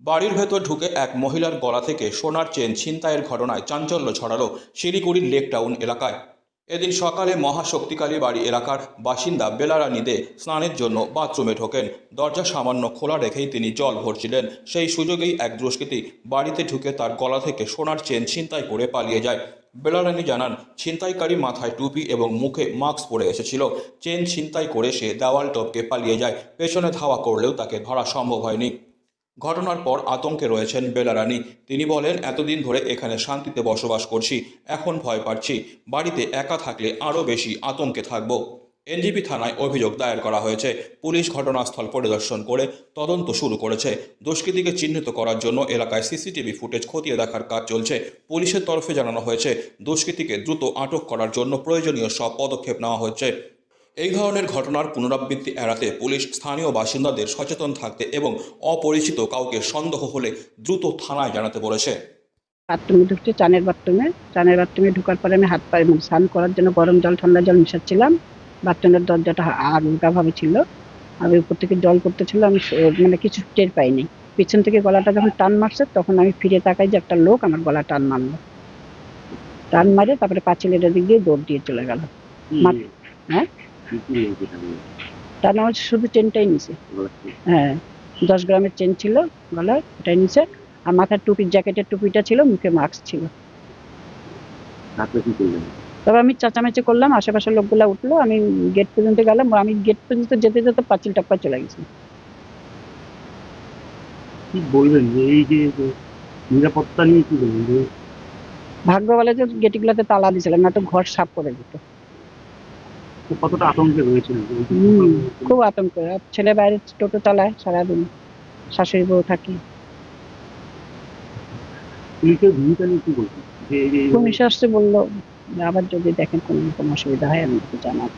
বাড়ির ভেতর ঢুকে এক মহিলার গলা থেকে সোনার চেন ছিনতাইয়ের ঘটনায় চাঞ্চল্য ছড়ালো শিলিগুড়ির লেক টাউন এলাকায়। এদিন সকালে মহাশক্তিকালী বাড়ি এলাকার বাসিন্দা বেলারানী দে স্নানের জন্য বাথরুমে ঢোকেন। দরজা সামান্য খোলা রেখেই তিনি জল ভরছিলেন। সেই সুযোগেই এক দুষ্কৃতী বাড়িতে ঢুকে তার গলা থেকে সোনার চেন ছিনতাই করে পালিয়ে যায়। বেলারানী জানান, ছিনতাইকারী মাথায় টুপি এবং মুখে মাস্ক পরে এসেছিল। চেন ছিনতাই করে সে দেওয়াল টপকে পালিয়ে যায়। পেছনে ধাওয়া করলেও তাকে ধরা সম্ভব হয়নি। ঘটনার পর আতঙ্কে রয়েছেন বেলারানি। তিনি বলেন, এতদিন ধরে এখানে শান্তিতে বসবাস করছি, এখন ভয় পাচ্ছি। বাড়িতে একা থাকলে আরও বেশি আতঙ্কে থাকব। এনজিপি থানায় অভিযোগ দায়ের করা হয়েছে। পুলিশ ঘটনাস্থল পরিদর্শন করে তদন্ত শুরু করেছে। দুষ্কৃতীকে চিহ্নিত করার জন্য এলাকায় সিসিটিভি ফুটেজ খতিয়ে দেখার কাজ চলছে। পুলিশের তরফে জানানো হয়েছে, দুষ্কৃতীকে দ্রুত আটক করার জন্য প্রয়োজনীয় সব পদক্ষেপ নেওয়া হচ্ছে। এই ধরনের ঘটনার পুনরাবৃত্তি এড়াতে পুলিশ স্থানীয় বাসিন্দাদের সচেতন থাকতে এবং অপরিচিত কাউকে সন্দেহ হলে দ্রুত থানায় জানাতে বলেছে। বাথরুমে ঢুকছে চানের বাথরুমে। চানের বাথরুমে ঢোকার পরে আমি হাত পায়ে মানে স্নান করার জন্য গরম জল ঠান্ডা জল মিশাচ্ছিলাম। বাথরুমের দরজাটা আলগা ভাবে ছিল। আমি উপর থেকে জল করতেছিল আমি মানে কিছু টের পাইনি। পিছন থেকে গলাটা যখন টান মারছে তখন আমি ফিরে তাকাই যে একটা লোক আমার গলা টান মারলো। টান মারে তারপরে পাঁচিলের দিক দিয়ে দৌড় দিয়ে চলে গেল। হ্যাঁ? টান আমার শুধু চেনটাই নিছে। হ্যাঁ দশ গ্রামের চেন ছিল গলায় ওটাই নিছে। আর মাথার টুপির জ্যাকেটের টুপিটা ছিল মুখে মাস্ক ছিল। তবে আমি চেঁচামেচি করলাম আশেপাশের লোকগুলা উঠল আমি গেট পর্যন্ত গেলাম আমি গেট পর্যন্ত যেতে যেতে পাঁচিল টাপ্পা চলে গেছি। কি বলবেন এই যে নিরাপত্তা নিয়ে কি বলবেন? ভাগ্য বলে যে গেটগুলোতে তালা দিয়েছিলাম না তো ঘর সাফ করে দিত। কতটা আতঙ্কে রয়েছেন খুব আতঙ্ক। ছেলে বাইরে টোটো চালায় সারাদিন। শাশুড়ি বউ থাকি। পুলিশের ভূমিকা নিয়ে কি বলছেন পুলিশ আসছে বলল আবার যদি দেখেন কোনো রকম অসুবিধা হয় আমি জানাব